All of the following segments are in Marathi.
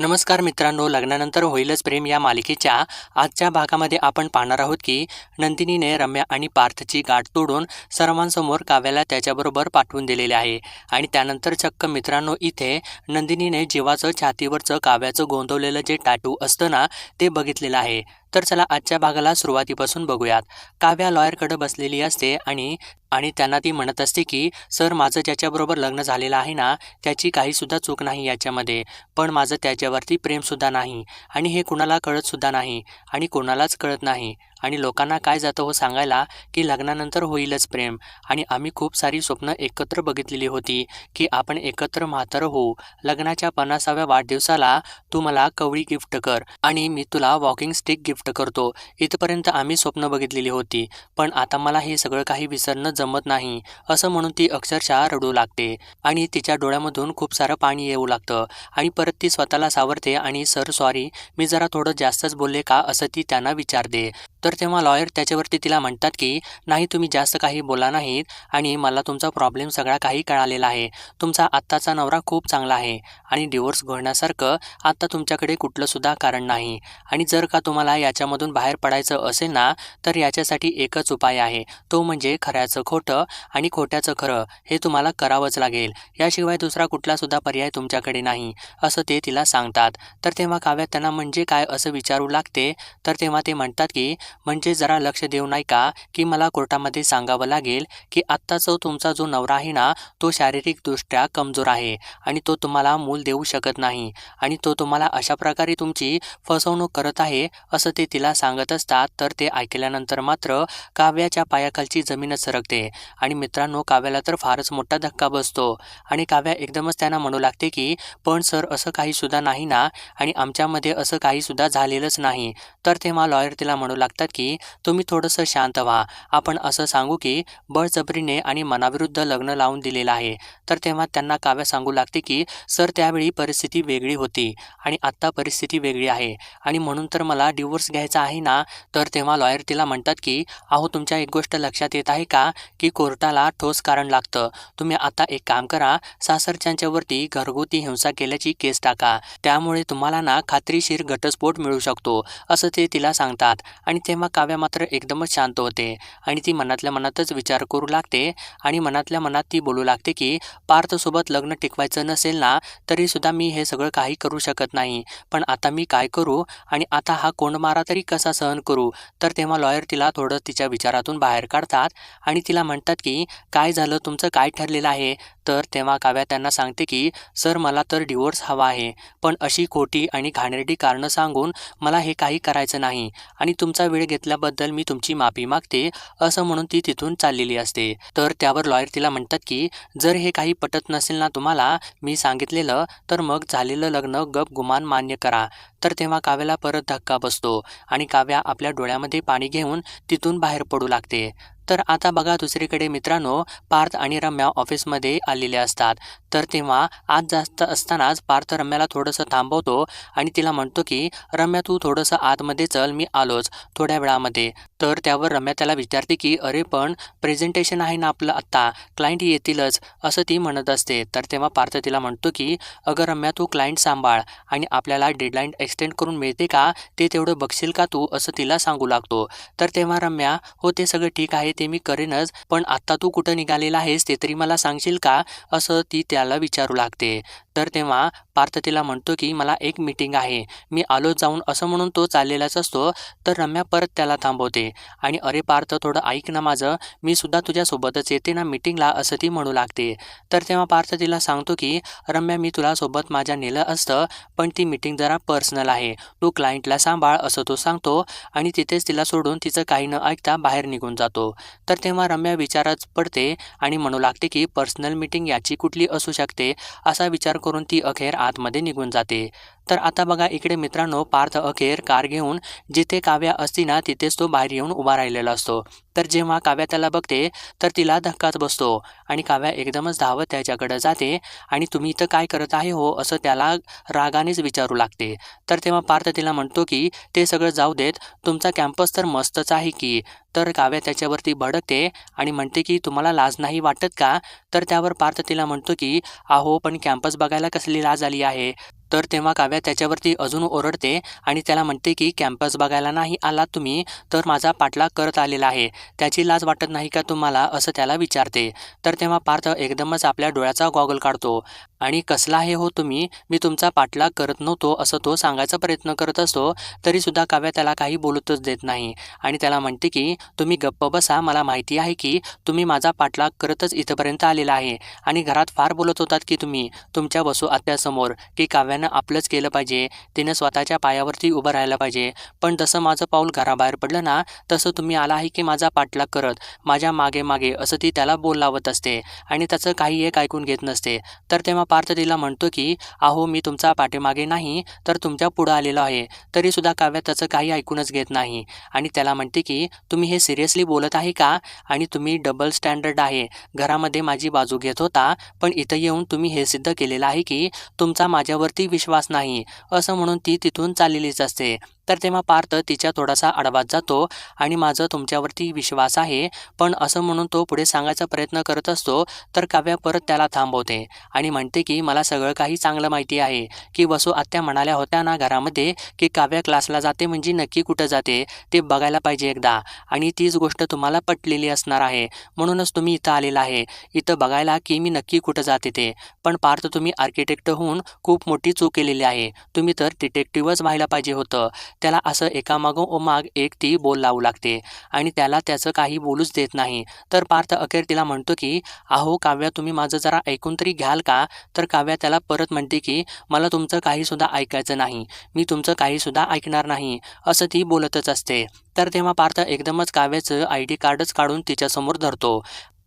नमस्कार मित्रांनो लग्नानंतर होईलच प्रेम या मालिकेच्या आजच्या भागामध्ये आपण पाहणार आहोत की नंदिनीने रम्या आणि पार्थची गाठ तोडून सर्वांसमोर काव्याला त्याच्याबरोबर पाठवून दिलेले आहे. आणि त्यानंतर चक्क मित्रांनो इथे नंदिनीने जीवाचं छातीवरचं काव्याचं गोंदवलेलं जे टाटू असतं ना ते बघितलेलं आहे. तर चला आजच्या भागाला सुरुवातीपासून बघूयात. काव्या लॉयरकडे बसलेली असते आणि आणि त्यांना ती म्हणत असते की सर माझं ज्याच्याबरोबर लग्न झालेलं आहे ना त्याची काहीसुद्धा चूक नाही याच्यामध्ये. पण माझं त्याच्यावरती प्रेमसुद्धा नाही. आणि हे कुणाला कळतसुद्धा नाही. आणि कोणालाच कळत नाही. आणि लोकांना काय जातं हो सांगायला की लग्नानंतर होईलच प्रेम. आणि आम्ही खूप सारी स्वप्न एकत्र बघितलेली होती की आपण एकत्र म्हातर होऊ. लग्नाच्या पन्नासाव्या वाढदिवसाला तू मला कवळी गिफ्ट कर आणि मी तुला वॉकिंग स्टिक गिफ्ट करतो. इथपर्यंत आम्ही स्वप्न बघितलेली होती. पण आता मला हे सगळं काही विसरणं जमत नाही असं म्हणून ती अक्षरशः रडू लागते. आणि तिच्या डोळ्यामधून खूप सारं पाणी येऊ लागतं. आणि परत ती स्वतःला सावरते आणि सर सॉरी मी जरा थोडं जास्तच बोलले का? असं ती त्यांना विचारते. तर तेव्हा लॉयर त्याच्यावरती तिला म्हणतात की नाही तुम्ही जास्त काही बोला नाहीत आणि मला तुमचा प्रॉब्लेम सगळा काही कळालेला आहे. तुमचा आत्ताचा नवरा खूप चांगला आहे आणि डिवोर्स घोळण्यासारखं आत्ता तुमच्याकडे कुठलंसुद्धा कारण नाही. आणि जर का तुम्हाला याच्यामधून बाहेर पडायचं असेल ना तर याच्यासाठी एकच उपाय आहे. तो म्हणजे खऱ्याचं खोटं आणि खोट्याचं खरं हे तुम्हाला करावंच लागेल. याशिवाय दुसरा कुठलासुद्धा पर्याय तुमच्याकडे नाही. असं ते तिला सांगतात. तर तेव्हा काव्यात त्यांना म्हणजे काय असं विचारू लागते? तर तेव्हा ते म्हणतात की म्हणजे जरा लक्ष देऊ नाही का की मला कोर्टामध्ये सांगावं लागेल की आत्ताचा तुमचा जो नवरा आहे ना तो शारीरिकदृष्ट्या कमजोर आहे आणि तो तुम्हाला मूल देऊ शकत नाही आणि तो तुम्हाला अशा प्रकारे तुमची फसवणूक करत आहे असं ते तिला सांगत असतात तर ते ऐकल्यानंतर मात्र काव्याच्या पायाखालची जमीनच सरकते आणि मित्रांनो काव्याला तर फारच मोठा धक्का बसतो आणि काव्या एकदमच त्यांना म्हणू लागते की पण सर असं काहीसुद्धा नाही ना आणि आमच्यामध्ये असं काहीसुद्धा झालेलंच नाही. तर तेव्हा लॉयर तिला म्हणू लागते लागतात की तुम्ही थोडंसं शांत व्हा. आपण असं सांगू की बळजबरीने आणि मनाविरुद्ध लग्न लावून दिलेलं आहे. तर तेव्हा त्यांना काव्या सांगू लागते की सर त्यावेळी परिस्थिती वेगळी होती आणि आत्ता परिस्थिती वेगळी आहे. आणि म्हणून तर मला डिवोर्स घ्यायचा आहे ना? तर तेव्हा लॉयर तिला म्हणतात की अहो तुमच्या एक गोष्ट लक्षात येत आहे का? की कोर्टाला ठोस कारण लागतं. तुम्ही आता एक काम करा. सासरच्यांच्यावरती घरगुती हिंसा केल्याची केस टाका. त्यामुळे तुम्हाला ना खात्रीशीर घटस्फोट मिळू शकतो. असं ते तिला सांगतात. आणि तेव्हा काव्या मात्र एकदमच शांत होते आणि ती मनातल्या मनातच विचार करू लागते आणि मनातल्या मनात ती बोलू लागते की पार्थसोबत लग्न टिकवायचं नसेल ना तरीसुद्धा मी हे सगळं काही करू शकत नाही. पण आता मी काय करू आणि आता हा कोंडमारा तरी कसा सहन करू? तर तेव्हा लॉयर तिला थोडं तिच्या विचारातून बाहेर काढतात आणि तिला म्हणतात की काय झालं? तुमचं काय ठरलेलं आहे? तर तेव्हा काव्या त्यांना सांगते की सर मला तर डिवोर्स हवा आहे. पण अशी खोटी आणि घाणेरडी कारणं सांगून मला हे काही करायचं नाही. आणि तुमचा वेळ घेतल्याबद्दल मी तुमची माफी मागते असं म्हणून ती तिथून चाललेली असते. तर त्यावर लॉयर तिला म्हणतात की जर हे काही पटत नसेल ना तुम्हाला मी सांगितलेलं तर मग झालेलं लग्न गप गुमान मान्य करा. तर तेव्हा काव्याला परत धक्का बसतो आणि काव्या आपल्या डोळ्यामध्ये पाणी घेऊन तिथून बाहेर पडू लागते. तर आता बघा दुसरीकडे मित्रांनो पार्थ आणि रम्या ऑफिसमध्ये आलेले असतात. तर तेव्हा आज जास्त असतानाच पार्थ रम्याला थोडंसं थांबवतो आणि तिला म्हणतो की रम्या तू थोडंसं आतमध्ये चल मी आलोच थोड्या वेळामध्ये. तर त्यावर रम्या त्याला विचारते की अरे पण प्रेझेंटेशन आहे ना आपलं आत्ता? क्लायंट येतीलच. असं ती म्हणत असते. तर तेव्हा पार्थ तिला म्हणतो की अगं रम्या तू क्लायंट सांभाळ आणि आपल्याला डेडलाईन एक्सटेंड करून मिळते का? ते तेवढं बघशील का तू? असं तिला सांगू लागतो. तर तेव्हा रम्या हो ते सगळं ठीक आहे ते मी करेनच पण आत्ता तू कुठं निघालेला आहेस ते तरी मला सांगशील का? असं ती त्याला विचारू लागते. तर तेव्हा पार्थ तिला म्हणतो की मला एक मीटिंग आहे. मी आलो जाऊन असं म्हणून तो चाललेलाच असतो. तर रम्या परत त्याला थांबवते. आणि अरे पार्थ थोडं ऐक ना माझं. मी सुद्धा तुझ्यासोबतच येते ना मीटिंगला असं ती म्हणू लागते. तर तेव्हा पार्थ तिला सांगतो की रम्या मी तुला सोबत माझ्या नेलं असतं पण ती मीटिंग जरा पर्सनल आहे. तू क्लायंटला सांभाळ असं तो सांगतो. आणि तिथेच तिला सोडून तिचं काही न ऐकता बाहेर निघून जातो. तर तेव्हा रम्या विचारच पडते आणि म्हणू लागते की पर्सनल मीटिंग याची कुठली असू शकते असा विचार करून ती अखेर आतमध्ये निघून जाते. तर आता बघा इकडे मित्रांनो पार्थ अखेर कार घेऊन जिथे काव्या असती ना तिथेच तो बाहेर येऊन उभा राहिलेला असतो. तर जेव्हा काव्या त्याला बघते तर तिला धक्काच बसतो आणि काव्या एकदमच धावत त्याच्याकडे जाते आणि तुम्ही इथं काय करत आहे हो असं त्याला रागानेच विचारू लागते. तर तेव्हा पार्थ तिला म्हणतो की ते सगळं जाऊ देत तुमचा कॅम्पस तर मस्तच आहे की. तर काव्या त्याच्यावरती भडकते आणि म्हणते की तुम्हाला लाज नाही वाटत का? तर त्यावर पार्थ तिला म्हणतो की अहो पण कॅम्पस बघायला कसली लाज आली आहे? तर तेव्हा काव्या त्याच्यावरती अजून ओरडते आणि त्याला म्हणते की कॅम्पस बघायला नाही आलात तुम्ही तर माझा पाठलाग करत आलेला आहे. त्याची लाज वाटत नाही का तुम्हाला? असं त्याला विचारते. तर तेव्हा पार्थ एकदमच आपल्या डोळ्याचा गॉगल काढतो. आणि कसला आहे हो तुम्ही? मी तुमचा पाठलाग करत नव्हतो असं तो सांगायचा प्रयत्न करत असतो तरीसुद्धा काव्या त्याला काही बोलतच देत नाही. आणि त्याला म्हणते की तुम्ही गप्प बसा मला माहिती आहे की तुम्ही माझा पाठलाग करतच इथंपर्यंत आलेला आहे. आणि घरात फार बोलत होतात की तुम्ही तुमच्या बसू आत्यासमोर की काव्यानं आपलंच केलं पाहिजे तिनं स्वतःच्या पायावरती उभं राहायला पाहिजे. पण जसं माझं पाऊल घराबाहेर पडलं ना तसं तुम्ही आला आहे की माझा पाठलाग करत माझ्या मागे मागे असं ती त्याला बोल लावत असते. आणि त्याचं काही एक ऐकून घेत नसते. तर तेव्हा पार्थ तिला म्हणतो की अहो मी तुमचा पाठीमागे नाही तर तुमच्या पुढं आलेलो आहे. तरीसुद्धा काव्य त्याचं काही ऐकूनच घेत नाही. आणि त्याला म्हणते की तुम्ही हे सिरियसली बोलत आहे का? आणि तुम्ही डबल स्टँडर्ड आहे. घरामध्ये माझी बाजू घेत होता पण इथं येऊन तुम्ही हे सिद्ध केलेलं आहे की तुमचा माझ्यावरती विश्वास नाही. असं म्हणून ती तिथून चाललेलीच असते. तर तेव्हा पार्थ तिच्या थोडासा आडवात जातो आणि माझं तुमच्यावरती विश्वास आहे पण असं म्हणून तो पुढे सांगायचा प्रयत्न करत असतो तर काव्या परत त्याला थांबवते आणि म्हणते की मला सगळं काही चांगलं माहिती आहे की वसू आत्या म्हणाल्या होत्या ना घरामध्ये की काव्या क्लासला जाते म्हणजे नक्की कुठं जाते ते बघायला पाहिजे एकदा आणि तीच गोष्ट तुम्हाला पटलेली असणार आहे म्हणूनच तुम्ही इथं आलेला आहे इथं बघायला की मी नक्की कुठं जाते ते. पण पार्थ तुम्ही आर्किटेक्ट होऊन खूप मोठी चूक केलेली आहे तुम्ही तर डिटेक्टिव्हच व्हायला पाहिजे होतं त्याला असं एकामागो माग एक ती बोल लावू लागते आणि त्याला त्याचं काही बोलूच देत नाही. तर पार्थ अखेर तिला म्हणतो की अहो काव्या तुम्ही माझं जरा ऐकून तरी घ्याल का? तर काव्या त्याला परत म्हणते की मला तुमचं काहीसुद्धा ऐकायचं नाही. मी तुमचं काहीसुद्धा ऐकणार नाही. असं ती बोलतच असते. तर तेव्हा पार्थ एकदमच काव्याचं आय डी कार्डच काढून तिच्यासमोर धरतो.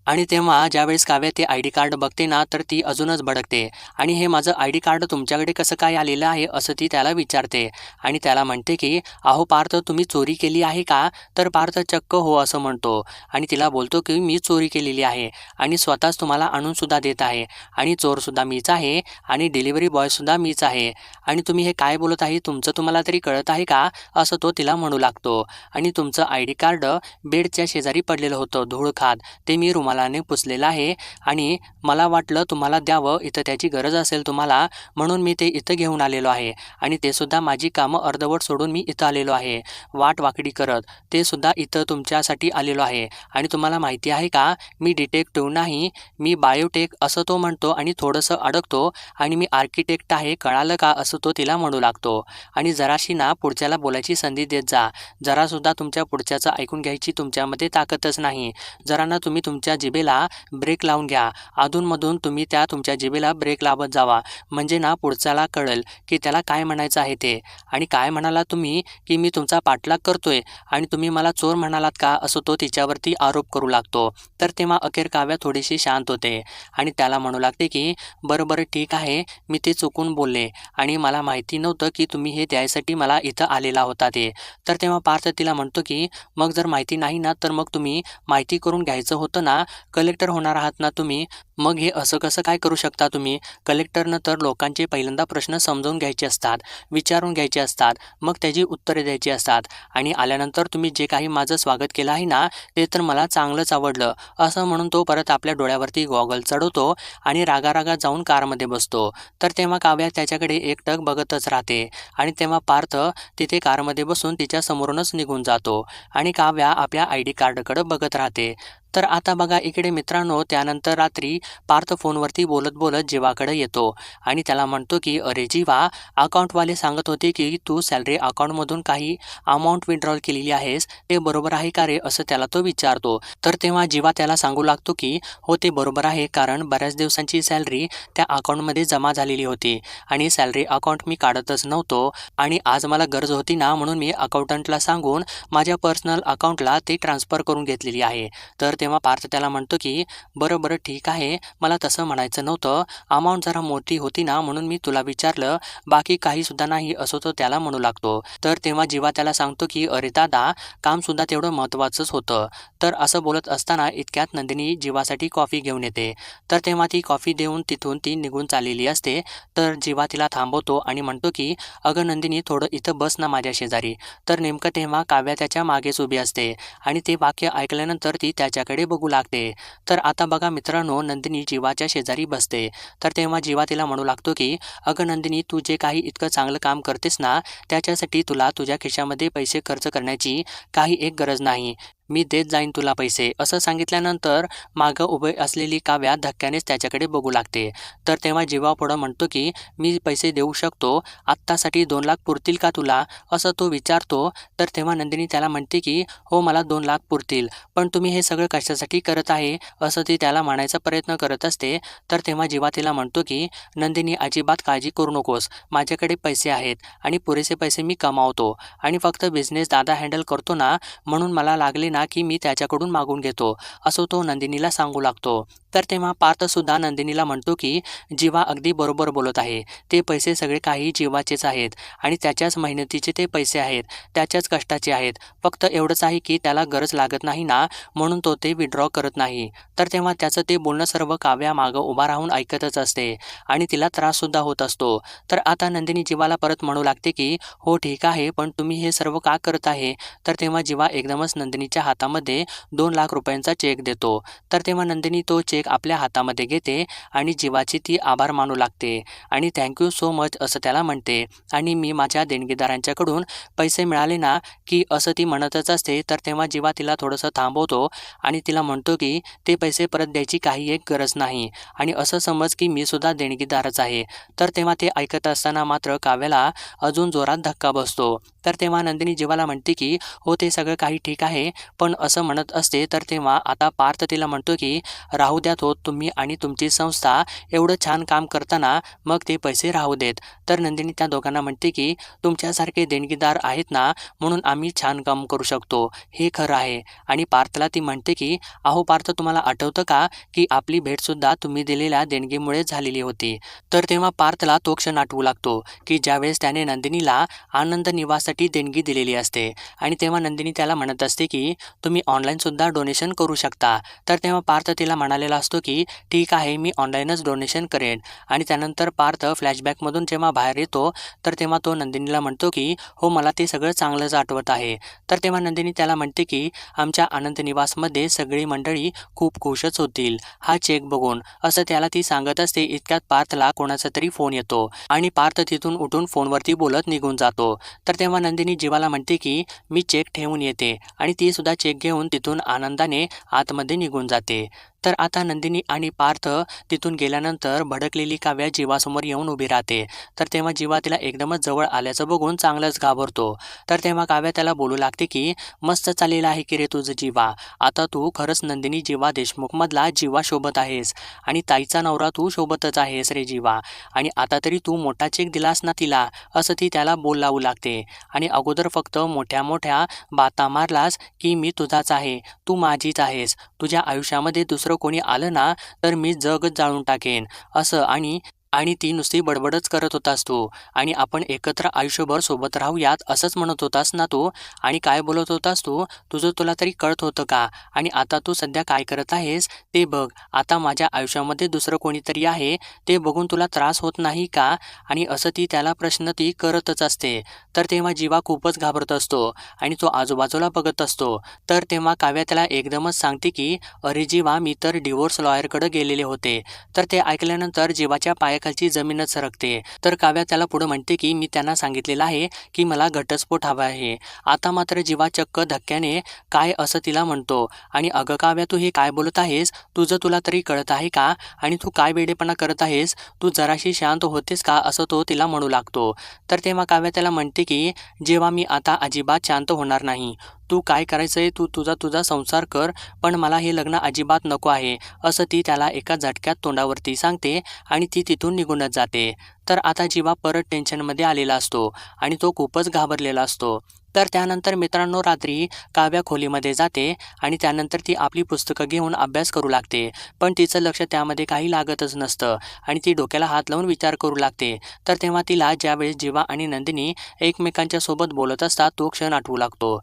आणि तेव्हा ज्यावेळेस काव्या ते आय डी कार्ड बघते ना तर ती अजूनच भडकते. आणि हे माझं आय डी कार्ड तुमच्याकडे कसं काय आलेलं आहे असं ती त्याला विचारते. आणि त्याला म्हणते की अहो पार्थ तुम्ही चोरी केली आहे का? तर पार्थ चक्क हो असं म्हणतो. आणि तिला बोलतो की मी चोरी केलेली आहे आणि स्वतःच तुम्हाला आणूनसुद्धा देत आहे. आणि चोरसुद्धा मीच आहे आणि डिलिव्हरी बॉयसुद्धा मीच आहे. आणि तुम्ही हे काय बोलत आहे तुमचं तुम्हाला तरी कळत आहे का? असं तो तिला म्हणू लागतो. आणि तुमचं आय डी कार्ड बेडच्या शेजारी पडलेलं होतं धूळ खात. ते मी रुमालाने पुसलेलं आहे आणि मला वाटलं तुम्हाला द्यावं इथं त्याची गरज असेल तुम्हाला म्हणून मी ते इथं घेऊन आलेलो आहे. आणि ते सुद्धा माझी कामं अर्धवट सोडून मी इथं आलेलो आहे. वाट वाकडी करत ते सुद्धा इथं तुमच्यासाठी आलेलो आहे. आणि तुम्हाला माहिती आहे का मी डिटेक्टिव्ह नाही मी बायोटेक असं तो म्हणतो आणि थोडंसं अडकतो आणि मी आर्किटेक्ट आहे कळालं का असं तो तिला म्हणू लागतो. आणि जराशी ना पुढच्याला बोलायची संधी देत जा. जरासुद्धा तुमच्या पुढच्याचं ऐकून घ्यायची तुमच्यामध्ये ताकदच नाही. जरा ना तुम्ही तुमच्या जिभेला ब्रेक लावून घ्या. अधूनमधून तुम्ही त्या तुमच्या जिभेला ब्रेक लावत जावा. म्हणजे ना पुढच्याला कळेल की त्याला काय म्हणायचं आहे ते. आणि काय म्हणाला तुम्ही की मी तुमचा पाठलाग करतोय आणि तुम्ही मला चोर म्हणालात का असं तो तिच्यावरती आरोप करू लागतो. तर तेव्हा अखेर काव्या थोडीशी शांत होते. आणि त्याला म्हणू लागते की बरं बरं ठीक आहे. मी ते चुकून बोलले. आणि मला माहिती नव्हतं की तुम्ही हे द्यायसाठी मला इथं आलेला होता ते. तर तेव्हा पार्थ तिला म्हणतो की मग जर माहिती नाही ना तर मग तुम्ही माहिती करून घ्यायचं होतं ना कलेक्टर होणार आहात ना तुम्ही मग हे असं कसं काय करू शकता तुम्ही? कलेक्टरनं तर लोकांचे पहिल्यांदा प्रश्न समजावून घ्यायचे असतात विचारून घ्यायचे असतात मग त्याची उत्तरे द्यायची असतात. आणि आल्यानंतर तुम्ही जे काही माझं स्वागत केलं आहे ना ते तर मला चांगलंच आवडलं. असं म्हणून तो परत आपल्या डोळ्यावरती गॉगल चढवतो आणि रागारागा जाऊन कारमध्ये बसतो. तर तेव्हा काव्या त्याच्याकडे एकटक बघतच राहते. आणि तेव्हा पार्थ तिथे कारमध्ये बसून तिच्या समोरूनच निघून जातो. आणि काव्या आपल्या आय डी कार्डकडं बघत राहते. तर आता बघा इकडे मित्रांनो त्यानंतर रात्री पार्थ फोनवरती बोलत बोलत जीवाकडे येतो आणि त्याला म्हणतो की अरे जीवा अकाउंटवाले सांगत होते की तू सॅलरी अकाउंटमधून काही अमाऊंट विड्रॉल केलेली आहेस ते बरोबर आहे का रे? असं त्याला तो विचारतो. तर तेव्हा जीवा त्याला सांगू लागतो की हो ते बरोबर आहे कारण बऱ्याच दिवसांची सॅलरी त्या अकाउंटमध्ये जमा झालेली होती आणि सॅलरी अकाउंट मी काढतच नव्हतो आणि आज मला गरज होती ना म्हणून मी अकाउंटंटला सांगून माझ्या पर्सनल अकाउंटला ते ट्रान्सफर करून घेतलेली आहे. तर तेव्हा पार्थ त्याला म्हणतो की बरं बरं ठीक आहे मला तसं म्हणायचं नव्हतं. अमाऊंट जरा मोठी होती ना म्हणून मी तुला विचारलं. बाकी काही सुद्धा नाही असं तो त्याला म्हणू लागतो. तर तेव्हा जीवा त्याला सांगतो की अरे दादा कामसुद्धा तेवढं महत्त्वाचंच होतं. तर असं बोलत असताना इतक्यात नंदिनी जीवासाठी कॉफी घेऊन येते. तर तेव्हा ती कॉफी देऊन तिथून ती निघून चाललेली असते. तर जीवा तिला थांबवतो आणि म्हणतो की अगं नंदिनी थोडं इथं बस ना माझ्या शेजारी. तर नेमकं तेव्हा काव्या त्याच्या मागेच उभी असते आणि ते वाक्य ऐकल्यानंतर ती त्याच्याकडे बघू लागते. तर आता बघा मित्रांनो नंदिनी नंदिनी जीवाच्या शेजारी बसते. तर तेव्हा जीवा तिला म्हणू लागतो की अगं नंदिनी तू जे काही इतकं चांगलं काम करतेस ना त्याच्यासाठी तुला तुझ्या खिशामध्ये पैसे खर्च करण्याची काही एक गरज नाही. मी देत जाईन तुला पैसे. असं सांगितल्यानंतर मागं उभे असलेली काव्या धक्क्यानेच त्याच्याकडे बघू लागते. तर तेव्हा जीवा पुढं म्हणतो की मी पैसे देऊ शकतो. आत्तासाठी दोन लाख पुरतील का तुला? असं तो विचारतो. तर तेव्हा नंदिनी त्याला म्हणते की हो मला दोन लाख पुरतील. पण तुम्ही हे सगळं कशासाठी करत आहे? असं ती त्याला म्हणायचा प्रयत्न करत असते. तर तेव्हा जीवा तिला म्हणतो की नंदिनी अजिबात काळजी करू नकोस. माझ्याकडे पैसे आहेत आणि पुरेसे पैसे मी कमावतो. आणि फक्त बिझनेस दादा हँडल करतो ना म्हणून मला लागले ना की मी त्याच्याकडून मागून घेतो असं तो नंदिनीला सांगू लागतो. तर तेव्हा पार्थसुद्धा नंदिनीला म्हणतो की जीवा अगदी बरोबर बोलत आहे. ते पैसे सगळे काही जीवाचेच आहेत आणि त्याच्याच मेहनतीचे ते पैसे आहेत. त्याच्याच कष्टाचे आहेत. फक्त एवढंच आहे की त्याला गरज लागत नाही ना म्हणून तो ते विड्रॉ करत नाही. तर तेव्हा त्याचं ते बोलणं सर्व काव्या मागं उभा राहून ऐकतच असते आणि तिला त्राससुद्धा होत असतो. तर आता नंदिनी जीवाला परत म्हणू लागते की हो ठीक आहे पण तुम्ही हे सर्व का करत आहे? तर तेव्हा जीवा एकदमच नंदिनीच्या हातामध्ये दोन लाख रुपयांचा चेक देतो. तर तेव्हा नंदिनी तो चेक आपल्या हातामध्ये घेते आणि जीवाची ती आभार मानू लागते. आणि थँक्यू सो मच असं त्याला म्हणते. आणि मी माझ्या देणगीदारांच्याकडून पैसे मिळाले ना की असं ती म्हणतच असते तर तेव्हा जीवा तिला थोडंसं थांबवतो आणि तिला म्हणतो की ते पैसे परत द्यायची काही एक गरज नाही. आणि असं समज की मी सुद्धा देणगीदारच आहे. तर तेव्हा ते ऐकत असताना मात्र काव्याला अजून जोरात धक्का बसतो. तर तेव्हा नंदिनी जीवाला म्हणते की हो ते सगळं काही ठीक आहे पण असं म्हणत असते तर तेव्हा आता पार्थ तिला म्हणतो की राहू द्या द्यात हो तुम्ही आणि तुमची संस्था एवढं छान काम करताना मग ते पैसे राहू देत. तर नंदिनी त्या दोघांना म्हणते की तुमच्यासारखे देणगीदार आहेत ना म्हणून आम्ही छान काम करू शकतो. हे खरं आहे. आणि पार्थला ती म्हणते की अहो पार्थ तुम्हाला आठवतं का की आपली भेटसुद्धा तुम्ही दिलेल्या देणगीमुळे झालेली होती? तर तेव्हा पार्थला तो क्षण आठवू लागतो की ज्यावेळेस त्याने नंदिनीला आनंद निवासाठी देणगी दिलेली असते आणि तेव्हा नंदिनी त्याला म्हणत असते की तुम्ही ऑनलाईनसुद्धा डोनेशन करू शकता. तर तेव्हा पार्थ तिला म्हणालेला असतो की ठीक आहे मी ऑनलाईनच डोनेशन करेन. आणि त्यानंतर पार्थ फ्लॅशबॅकमधून जेव्हा बाहेर येतो तर तेव्हा तो नंदिनीला म्हणतो की हो मला ते सगळं चांगलंच आठवत आहे. तर तेव्हा नंदिनी त्याला म्हणते की आमच्या आनंद निवासमध्ये सगळी मंडळी खूप खुशच होतील. हा चेक बघून. असं त्याला ती सांगत असते इतक्यात पार्थला कोणाचा तरी फोन येतो आणि पार्थ तिथून उठून फोनवरती बोलत निघून जातो. तर तेव्हा नंदिनी जीवाला म्हणते की मी चेक ठेवून येते. आणि ती सुद्धा चेक घेऊन तिथून आनंदाने आतमध्ये निघून जाते. तर आता नंदिनी आणि पार्थ तिथून गेल्यानंतर भडकलेली काव्या जीवासमोर येऊन उभी राहते. तर तेव्हा जीवा तिला एकदमच जवळ आल्याचं बघून चांगलंच घाबरतो. तर तेव्हा काव्या त्याला बोलू लागते की मस्त चाललेलं आहे की रे तुझं जीवा? आता तू खरंच नंदिनी जीवा देशमुखमधला जीवा शोभत आहेस आणि ताईचा नवरा तू शोभतच आहेस रे जीवा. आणि आता तरी तू मोठा चेक दिलास ना तिला असं ती त्याला बोल लावू लागते. आणि अगोदर फक्त मोठ्या मोठ्या बाता मारलास की मी तुझाच आहे. तू माझीच आहेस. तुझ्या आयुष्यामध्ये दुसरं कोणी आलं ना तर मी जगच जाळून टाकेन. असं आणि आणि ती नुसती बडबडच करत होतास तू. आणि आपण एकत्र आयुष्यभर सोबत राहूयात असंच म्हणत होतास ना तू? आणि काय बोलत होतास तू? तुझं तुला तरी कळत होतं का? आणि आता तू सध्या काय करत आहेस? ते बघ. आता माझ्या आयुष्यामध्ये दुसरं कोणीतरी आहे. ते बघून तुला त्रास होत नाही का? आणि असं ती त्याला प्रश्न ती करतच असते. तर तेव्हा जीवा खूपच घाबरत असतो. आणि तो आजूबाजूला बघत असतो. तर तेव्हा काव्या त्याला एकदमच सांगते की अरे जीवा मी तर डिवोर्स लॉयरकडे गेलेले होते. तर ते ऐकल्यानंतर जीवाच्या पाया खालची जमीनच सरकते. तर काव्या त्याला पुढे म्हणते की मी त्यांना सांगितलेलं आहे की मला घटस्फोट हवा आहे. आता मात्र जीवा चक्क धक्क्याने काय असं तिला म्हणतो. आणि अगं काव्या तू हे काय बोलत आहेस? तुझं तुला तरी कळत आहे का? आणि तू काय वेडेपणा करत आहेस? तू जराशी शांत होतेस का? असं तो तिला म्हणू लागतो. तर तेव्हा काव्या त्याला म्हणते की जेव्हा मी आता अजिबात शांत होणार नाही. तू काय करायचं आहे तू तुझा तुझा संसार कर पण मला हे लग्न अजिबात नको आहे. असं ती त्याला एका झटक्यात तोंडावरती सांगते आणि ती तिथून निघूनच जाते. तर आता जीवा परत टेन्शनमध्ये आलेला असतो आणि तो खूपच घाबरलेला असतो. तर त्यानंतर मित्रांनो रात्री काव्या खोलीमध्ये जाते आणि त्यानंतर ती आपली पुस्तकं घेऊन अभ्यास करू लागते. पण तिचं लक्ष त्यामध्ये काही लागतच नसतं आणि ती डोक्याला हात लावून विचार करू लागते. तर तेव्हा तिला ज्यावेळेस जीवा आणि नंदिनी एकमेकांच्या सोबत बोलत असतात तो क्षण आठवू लागतो.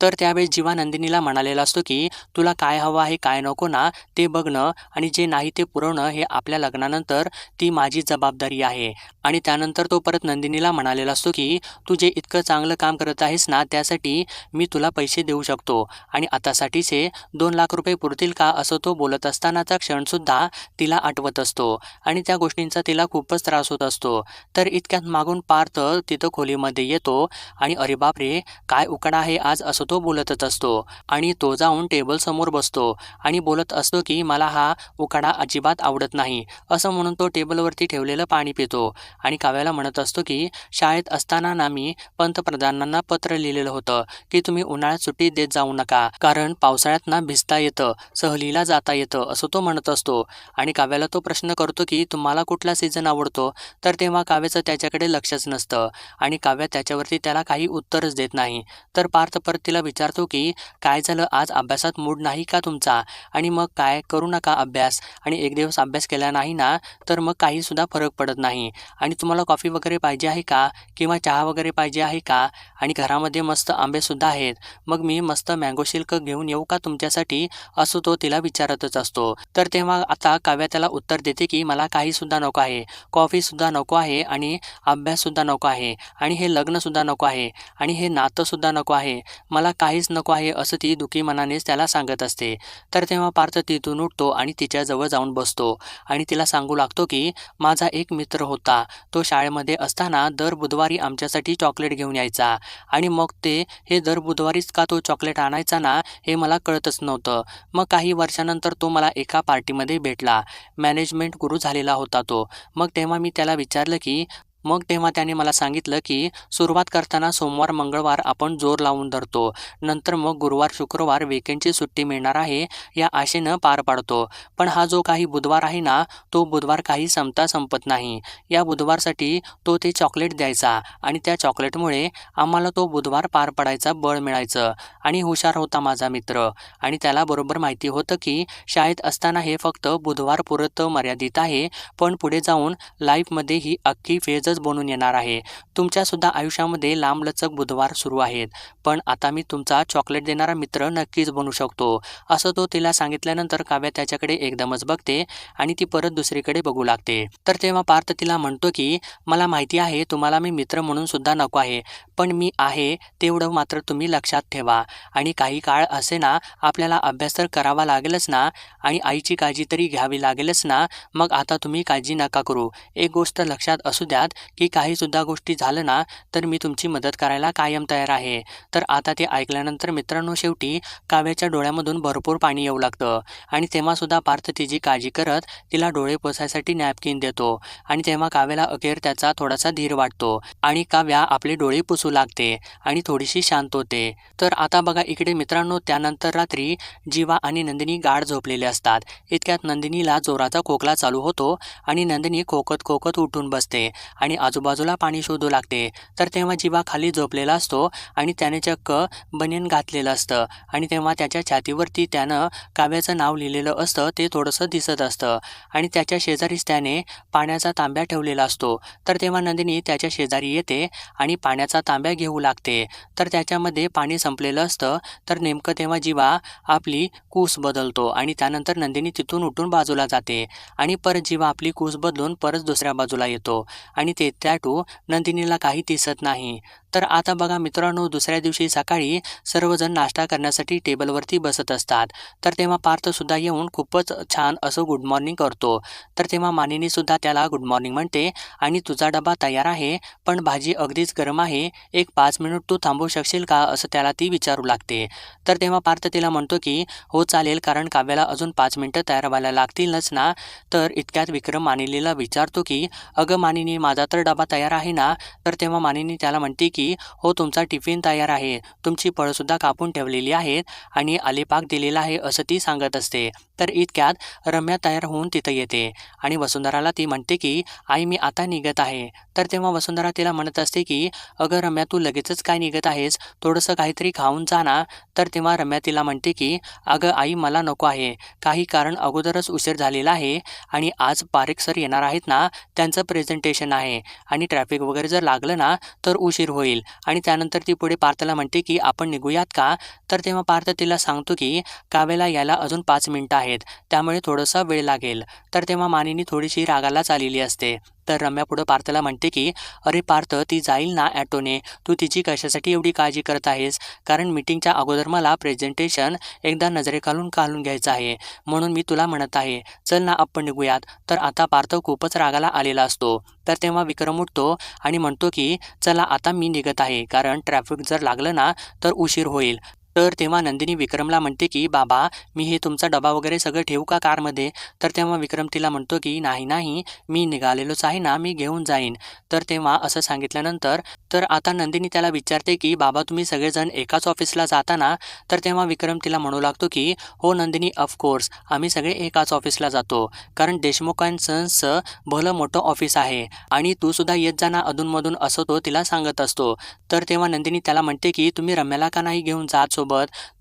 तर त्यावेळेस जीवा नंदिनीला म्हणालेला असतो की तुला काय हवं आहे काय नको ना ते बघणं आणि जे नाही ते पुरवणं हे आपल्या लग्नानंतर ती माझी जबाबदारी आहे. आणि त्यानंतर तो परत नंदिनीला म्हणालेला असतो की तू जे इतकं चांगलं काम करत आहेस ना त्यासाठी मी तुला पैसे देऊ शकतो. आणि आतासाठीचे दोन लाख रुपये पुरतील का असं तो बोलत असतानाचा क्षणसुद्धा तिला आठवत असतो. आणि त्या गोष्टींचा तिला खूपच त्रास होत असतो. तर इतक्यात मागून पार्थ तिथं खोलीमध्ये येतो आणि अरे बापरे काय उकडा आहे आज असं तो बोलतच असतो आणि तो जाऊन टेबलसमोर बसतो आणि बोलत असतो की मला हा उकाडा अजिबात आवडत नाही. असं म्हणून तो टेबलवरती ठेवलेलं पाणी पितो आणि काव्याला म्हणत असतो की शाळेत असताना ना मी पंतप्रधानांना पत्र लिहिलेलं होतं की तुम्ही उन्हाळ्यात सुट्टी देत जाऊ नका कारण पावसाळ्यात ना भिजता येतं सहलीला जाता येतं असं तो म्हणत असतो. आणि काव्याला तो प्रश्न करतो की तुम्हाला कुठला सीझन आवडतो? तर तेव्हा काव्याचं त्याच्याकडे लक्षच नसतं आणि काव्या त्याच्यावरती त्याला काही उत्तरच देत नाही. तर पार्थ परत तिला विचारतो की काय झालं? आज अभ्यासात मूड नाही का तुमचा? आणि मग काय? करू नका अभ्यास. आणि एक दिवस अभ्यास केला नाही ना तर मग काहीसुद्धा फरक पडत नाही. आणि तुम्हाला कॉफी वगैरे पाहिजे आहे का? किंवा चहा वगैरे पाहिजे आहे का? आणि घरामध्ये मस्त आंबेसुद्धा आहेत. मग मी मस्त मँगो शिल्क घेऊन येऊ का तुमच्यासाठी? असो तो तिला विचारतच असतो. तर तेव्हा आता काव्या त्याला उत्तर देते की मला काहीसुद्धा नको आहे. कॉफीसुद्धा नको आहे आणि अभ्याससुद्धा नको आहे. आणि हे लग्नसुद्धा नको आहे. आणि हे नातंसुद्धा नको आहे. मला काहीच नको आहे असं ती दुखी मनानेच त्याला सांगत असते. तर तेव्हा पार्थ तिथून उठतो आणि तिच्याजवळ जाऊन बसतो. आणि तिला सांगू लागतो की माझा एक मित्र होता. तो शाळेमध्ये असताना दर बुधवारी आमच्यासाठी चॉकलेट घेऊन यायचा. आणि मग ते हे दर बुधवारीच का तो चॉकलेट आणायचा ना हे मला कळतच नव्हतं. मग काही वर्षानंतर तो मला एका पार्टीमध्ये भेटला. मॅनेजमेंट गुरु झालेला होता तो. मग तेव्हा मी त्याला विचारलं की मग तेव्हा त्याने मला सांगितलं की सुरुवात करताना सोमवार मंगळवार आपण जोर लावून धरतो. नंतर मग गुरुवार शुक्रवार वेकेंडची सुट्टी मिळणार आहे या आशेनं पार पाडतो. पण हा जो काही बुधवार आहे ना तो बुधवार काही संपता संपत नाही. या बुधवारसाठी तो ते चॉकलेट द्यायचा आणि त्या चॉकलेटमुळे आम्हाला तो बुधवार पार पाडायचा बळ मिळायचं. आणि हुशार होता माझा मित्र. आणि त्याला बरोबर माहिती होतं की शाळेत असताना हे फक्त बुधवार पुरत मर्यादित आहे पण पुढे जाऊन लाईफमध्ये ही अख्खी फेज फेजच बनून येणार आहे. तुमच्यासुद्धा आयुष्यामध्ये लांबलचक बुधवार सुरू आहेत. पण आता मी तुमचा चॉकलेट देणारा मित्र नक्कीच बनू शकतो. असं तो तिला सांगितल्यानंतर काव्या त्याच्याकडे एकदमच बघते आणि ती परत दुसरीकडे बघू लागते. तर तेव्हा पार्थ तिला म्हणतो की मला माहिती आहे तुम्हाला मी मित्र म्हणून सुद्धा नको आहे. पण मी आहे तेवढं मात्र तुम्ही लक्षात ठेवा. आणि काही काळ असे ना आपल्याला अभ्यास तर करावा लागेलच ना आणि आईची काळजी तरी घ्यावी लागेलच ना. मग आता तुम्ही काळजी नका करू. एक गोष्ट लक्षात असू द्यात की काहीसुद्धा गोष्टी झालं ना तर मी तुमची मदत करायला कायम तयार आहे. तर आता ते ऐकल्यानंतर मित्रांनो शेवटी काव्याच्या डोळ्यामधून भरपूर पाणी येऊ लागतं. आणि तेव्हासुद्धा पार्थ तिची काळजी करत तिला डोळे पोसायसाठी नॅपकिन देतो. आणि तेव्हा काव्याला अखेर त्याचा थोडासा धीर वाटतो. आणि काव्या आपले डोळे पुसू लागते आणि थोडीशी शांत होते. तर आता बघा इकडे मित्रांनो त्यानंतर रात्री जीवा आणि नंदिनी गाढ झोपलेले असतात. इतक्यात नंदिनीला जोराचा खोकला चालू होतो आणि नंदिनी खोकत खोकत उठून बसते. आणि आणि आजूबाजूला पाणी शोधू लागते. तर तेव्हा जीवा खाली झोपलेला असतो आणि त्याने चक्क बनियन घातलेलं असतं. आणि तेव्हा त्याच्या छातीवरती त्यानं काव्याचं नाव लिहिलेलं असतं ते थोडंसं दिसत असतं. आणि त्याच्या शेजारीच त्याने पाण्याचा तांब्या ठेवलेला असतो. तर तेव्हा नंदिनी त्याच्या शेजारी येते आणि पाण्याचा तांब्या घेऊ लागते. तर त्याच्यामध्ये पाणी संपलेलं असतं. तर नेमकं तेव्हा जीवा आपली कूस बदलतो आणि त्यानंतर नंदिनी तिथून उठून बाजूला जाते. आणि परत जीवा आपली कूस बदलून परत दुसऱ्या बाजूला येतो. आणि ते टॅटू नंदिनीला काही दिसत नाही. तर आता बघा मित्रांनो दुसऱ्या दिवशी सकाळी सर्वजण नाश्ता करण्यासाठी टेबलवरती बसत असतात. तर तेव्हा पार्थसुद्धा येऊन खूपच छान असं गुड मॉर्निंग करतो. तर तेव्हा मानिनीसुद्धा त्याला गुड मॉर्निंग म्हणते आणि तुझा डबा तयार आहे पण भाजी अगदीच गरम आहे एक पाच मिनिट तू थांबू शकशील का? असं त्याला ती विचारू लागते. तर तेव्हा पार्थ तिला म्हणतो की हो चालेल कारण काव्याला अजून पाच मिनटं तयार व्हायला लागतीलच ना. तर इतक्यात विक्रम मानिनीला विचारतो की अगं मानिनी माझा तर डबा तयार आहे ना? तर तेव्हा मानिनी त्याला म्हणते की की हो तुमचा टिफिन तयार आहे. तुमची फळंसुद्धा कापून ठेवलेली आहेत आणि आलेपाक दिलेला आहे असं ती सांगत असते. तर इतक्यात रम्या तयार होऊन तिथं येते आणि वसुंधराला ती म्हणते की आई मी आता निघत आहे. तर तेव्हा वसुंधरा तिला म्हणत असते की अगं रम्या तू लगेचच काय निघत आहेस? थोडंसं काहीतरी खाऊन जा ना. तर तेव्हा रम्या तिला म्हणते की अगं आई मला नको आहे. काही कारण अगोदरच उशीर झालेला आहे आणि आज पारेख सर येणार आहेत ना त्यांचं प्रेझेंटेशन आहे आणि ट्रॅफिक वगैरे जर लागलं ना तर उशीर होईल. होईल. आणि त्यानंतर ती पुढे पार्थला म्हणते की आपण निघूयात का? तर तेव्हा पार्थ तिला सांगतो की काव्याला यायला अजून पाच मिनिटं आहेत. त्यामुळे थोडासा वेळ लागेल. तर तेव्हा मानिनी थोडीशी रागालाच आलेली असते. तर रम्या पुढं पार्थला म्हणते की अरे पार्थ ती जाईल ना ॲटोने? तू तिची कशासाठी एवढी काळजी करत आहेस? कारण मीटिंगच्या अगोदर मला प्रेझेंटेशन एकदा नजरेखालून काढून घ्यायचं आहे. म्हणून मी तुला म्हणत आहे चल ना आपण निघूयात. तर आता पार्थ खूपच रागाला आलेला असतो. तर तेव्हा विक्रम उठतो आणि म्हणतो की चला आता मी निघत आहे. कारण ट्रॅफिक जर लागलं ना तर उशीर होईल. तर तेव्हा नंदिनी विक्रमला म्हणते की बाबा मी हे तुमचा डबा वगैरे सगळं ठेवू का कारमध्ये? तर तेव्हा विक्रम तिला म्हणतो की नाही नाही मी निघालेलोच आहे ना मी घेऊन जाईन. तर तेव्हा असं सांगितल्यानंतर तर आता नंदिनी त्याला विचारते की बाबा तुम्ही सगळेजण एकाच ऑफिसला जाता ना तर तेव्हा विक्रम तिला म्हणू लागतो की हो नंदिनी ऑफकोर्स आम्ही सगळे एकाच ऑफिसला जातो. कारण देशमुख अँड सन्सचं भलं मोठं ऑफिस आहे आणि तू सुद्धा येत जाना अधूनमधून असं तो तिला सांगत असतो. तर तेव्हा नंदिनी त्याला म्हणते की तुम्ही रम्याला का नाही घेऊन जात सोबत?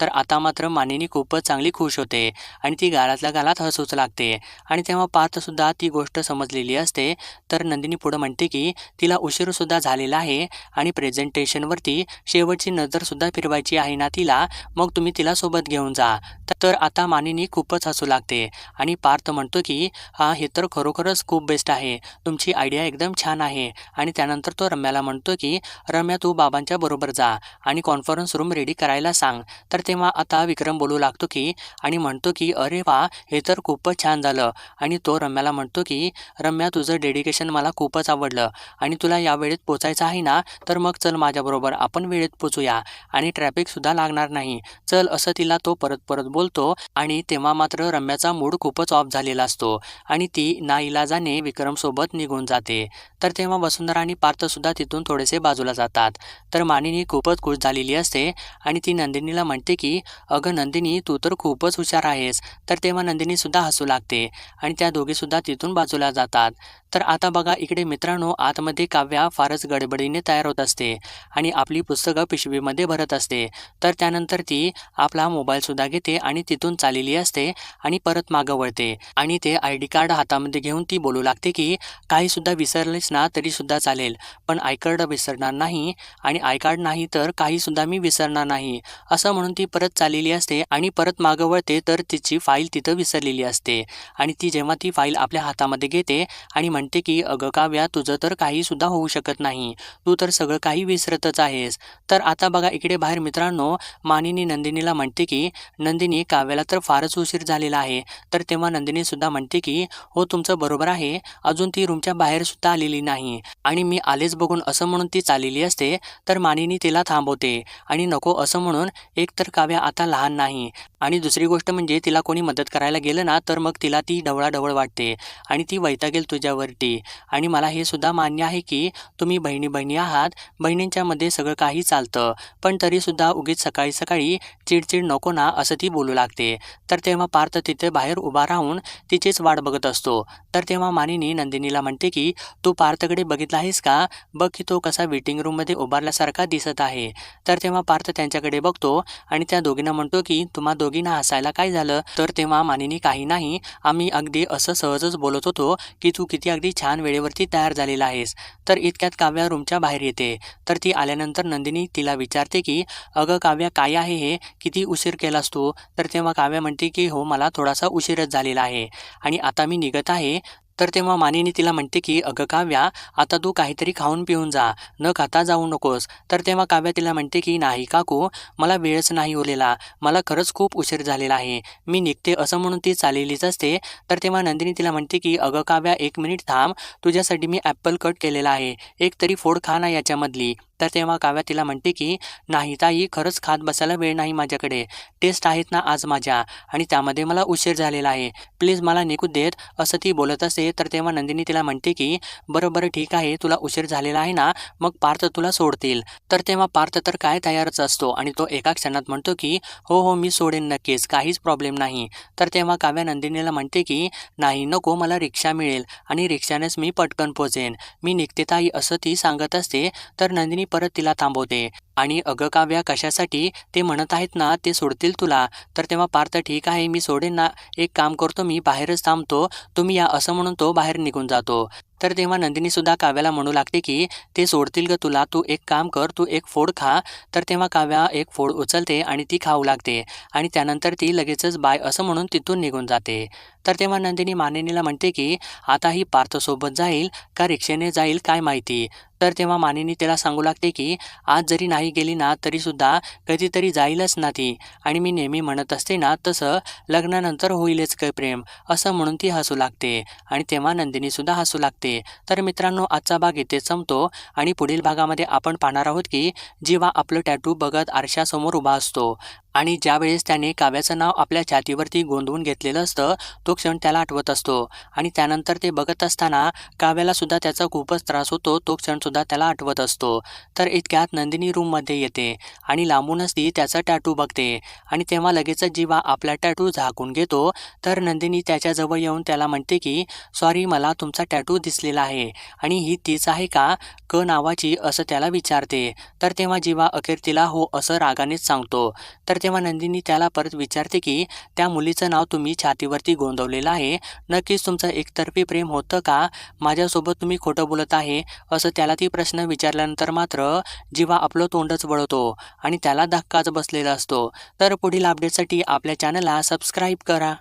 तर आता मात्र मानिनी खूपच चांगली खुश होते आणि ती गालातल्या गालात हसूच लागते. आणि तेव्हा पार्थसुद्धा ती गोष्ट समजलेली असते. तर नंदिनी पुढं म्हणते की तिला उशीरसुद्धा झालेला आहे आणि प्रेझेंटेशनवरती शेवटची नजरसुद्धा फिरवायची आहे ना तिला मग तुम्ही तिला सोबत घेऊन जा. तर आता मानिनी खूपच हसू लागते आणि पार्थ म्हणतो की हा हे तर खरोखरच खूप बेस्ट आहे. तुमची आयडिया एकदम छान आहे. आणि त्यानंतर तो रम्याला म्हणतो की रम्या तू बाबांच्या बरोबर जा आणि कॉन्फरन्स रूम रेडी करायला सांग. तर तेव्हा आता विक्रम बोलू लागतो की आणि म्हणतो की अरे वा हे तर खूपच छान झालं. आणि तो रम्याला म्हणतो की रम्या तुझं डेडिकेशन मला खूपच आवडलं. आणि तुला या वेळेत पोचायचं आहे ना तर मग चल माझ्याबरोबर आपण वेळेत पोचूया. आणि ट्रॅफिकसुद्धा लागणार नाही. चल असं तिला तो परत परत बोलतो आणि तेव्हा मात्र रम्याचा मूड खूपच ऑफ झालेला असतो. आणि ती नाईलाजाने विक्रमसोबत निघून जाते. तर तेव्हा वसुंधरा आणि पार्थसुद्धा तिथून थोडेसे बाजूला जातात. तर मानिनी खूपच खुश झालेली असते आणि ती नंदिनीला म्हणते की अगं नंदिनी तू तर खूपच हुशार आहेस. तर तेव्हा नंदिनीसुद्धा हसू लागते आणि त्या दोघीसुद्धा तिथून बाजूला जातात. तर आता बघा इकडे मित्रांनो आतमध्ये काव्या फारच गडबडीने तयार होत असते आणि आपली पुस्तकं पिशवीमध्ये भरत असते. तर त्यानंतर ती आपला मोबाईलसुद्धा घेते आणि तिथून चाललेली असते आणि परत मागं वळते आणि ते आय डी कार्ड हातामध्ये घेऊन ती बोलू लागते की काहीसुद्धा विसरलेच ना तरीसुद्धा चालेल. पण आय कार्ड विसरणार नाही आणि आय कार्ड नाही तर काहीसुद्धा मी विसरणार नाही. असं म्हणून ती परत चाललेली असते आणि परत मागं वळते तर तिची फाईल तिथं विसरलेली असते. आणि ती जेव्हा ती फाईल आपल्या हातामध्ये घेते आणि म्हणते की अगं काव्या तुझं तर काहीसुद्धा होऊ शकत नाही. तू तर सगळं काही विसरतच आहेस. तर आता बघा इकडे बाहेर मित्रांनो मानिनी नंदिनीला म्हणते की नंदिनी काव्याला तर फारच उशीर झालेला आहे. तर तेव्हा नंदिनीसुद्धा म्हणते की हो तुमचं बरोबर आहे. अजून ती रूमच्या बाहेरसुद्धा आलेली नाही. आणि मी आलेच बघून असं म्हणून ती चाललेली असते. तर मानिनी तिला थांबवते. आणि नको असं म्हणून एक तर काव्या आता लहान नाही. आणि दुसरी गोष्ट म्हणजे तिला कोणी मदत करायला गेलं ना तर मग तिला ती ढवळाढवळ वाटते. आणि ती वैतागेल तुझ्यावरती. आणि मला हे सुद्धा मान्य आहे की तुम्ही बहिणी बहिणी आहात बहिणींच्यामध्ये सगळं काही चालतं. पण तरीसुद्धा उगीच सकाळी सकाळी चिडचिड नको ना असं ती बोलू लागते. तर तेव्हा पार्थ तिथे बाहेर उभा राहून तिचीच वाट बघत असतो. तर तेव्हा मानिनी नंदिनीला म्हणते की तू पार्थकडे बघितला आहेस का? बघ की तो कसा वेटिंग रूममध्ये उभारल्यासारखा दिसत आहे. तर तेव्हा पार्थ त्यांच्याकडे बघतो आणि त्या दोघींना म्हणतो की तुम्हा दोघींना हसायला काय झालं? तर तेव्हा मानिनी काही नाही आम्ही अगदी असं सहजच बोलत होतो की तू किती अगदी छान वेळेवरती तयार झालेला आहेस. तर इतक्यात काव्या रूमच्या बाहेर येते. तर ती आल्यानंतर नंदिनी तिला विचारते की अगं काव्या काय आहे हे? किती उशीर केलास तू? तर तेव्हा काव्या म्हणते की हो मला थोडासा उशीरच झालेला आहे. आणि आता मी निघत आहे. तर तेव्हा मानिनी तिला म्हणते की अगं काव्या आता तू काहीतरी खाऊन पिऊन जा. न खाता जाऊ नकोस. तर तेव्हा काव्या तिला म्हणते की नाही काकू मला वेळच नाही उरलेला मला खरंच खूप उशीर झालेला आहे. मी निघते असं म्हणून ती चाललेलीच असते. तर तेव्हा नंदिनी तिला म्हणते की अगं काव्या एक मिनिट थांब. तुझ्यासाठी मी ॲपल कट केलेला आहे. एक तरी फोड खा ना याच्यामधली. तर तेव्हा काव्या तिला म्हणते की नाही ताई खरंच खात बसायला वेळ नाही माझ्याकडे. टेस्ट आहेत ना आज माझ्या. आणि त्यामध्ये मला उशीर झालेला आहे. प्लीज मला निघू देत असं ती बोलत असते तर तेव्हा नंदिनी तिला म्हणते की बरं बरं ठीक आहे तुला उशीर झालेला आहे ना मग पार्थ तुला सोडतील. तर तेव्हा पार्थ तर काय तयारच असतो आणि तो एका क्षणात म्हणतो की हो हो मी सोडेन नक्कीच काहीच प्रॉब्लेम नाही. तर तेव्हा काव्या नंदिनीला म्हणते की नाही नको मला रिक्षा मिळेल आणि रिक्षानेच मी पटकन पोचेन. मी निघते ताई असं ती सांगत असते. तर नंदिनी परत तिला थांबवते. आणि अगं काव्या कशासाठी? ते म्हणत आहेत ना ते सोडतील तुला. तर तेव्हा पार्थ ठीक आहे मी सोडेन ना. एक काम करतो मी बाहेरच थांबतो. तुम्ही या असं म्हणून तो बाहेर निघून जातो. तर तेव्हा नंदिनीसुद्धा काव्याला म्हणू लागते की ते सोडतील ग तुला तू एक काम कर तू एक फोड खा. तर तेव्हा काव्या एक फोड उचलते आणि ती खाऊ लागते. आणि त्यानंतर ती लगेचच बाय असं म्हणून तिथून निघून जाते. तर तेव्हा नंदिनी मानिनीला म्हणते की आता ही पार्थसोबत जाईल का रिक्षेने जाईल काय माहिती. तर तेव्हा मानिनी त्याला सांगू लागते की आज जरी नाही गेली ना तरीसुद्धा कधीतरी जाईलच ना ती. आणि मी नेहमी म्हणत असते ना तसं लग्नानंतर होईलच काय प्रेम. असं म्हणून ती हसू लागते. आणि तेव्हा नंदिनीसुद्धा हसू लागते. तर मित्रांनो आजचा भाग इथे संपतो. आणि पुढील भागामध्ये आपण पाहणार आहोत की जीवा आपलं टॅटू बघत आरशासमोर उभा असतो. आणि ज्यावेळेस त्याने काव्याचं नाव आपल्या छातीवरती गोंधवून घेतलेलं असतं तो क्षण त्याला आठवत असतो. आणि त्यानंतर ते बघत असताना काव्याला सुद्धा त्याचा खूपच त्रास होतो तो क्षणसुद्धा त्याला आठवत असतो. तर इतक्यात नंदिनी रूममध्ये येते आणि लांबूनच ती त्याचा टॅटू बघते. आणि तेव्हा लगेचच जीवा आपला टॅटू झाकून घेतो. तर नंदिनी त्याच्याजवळ येऊन त्याला म्हणते की सॉरी मला तुमचा टॅटू दिसलेला आहे. आणि ही तीच आहे का? क नावाची असं त्याला विचारते. तर तेव्हा जीवा अखेर तिला हो असं रागानेच सांगतो. तर तेव्हा नंदिनी त्याला परत विचारते की त्या मुलीचं नाव तुम्ही छातीवरती गोंदवलेलं आहे. नक्कीच तुमचं एकतर्फी प्रेम होतं का? माझ्यासोबत तुम्ही खोटं बोलत आहे. असं त्याला ती प्रश्न विचारल्यानंतर मात्र जीवा आपलं तोंडच वळतो आणि त्याला धक्काच बसलेला असतो. तर पुढील अपडेटसाठी आपल्या चॅनलला सबस्क्राईब करा.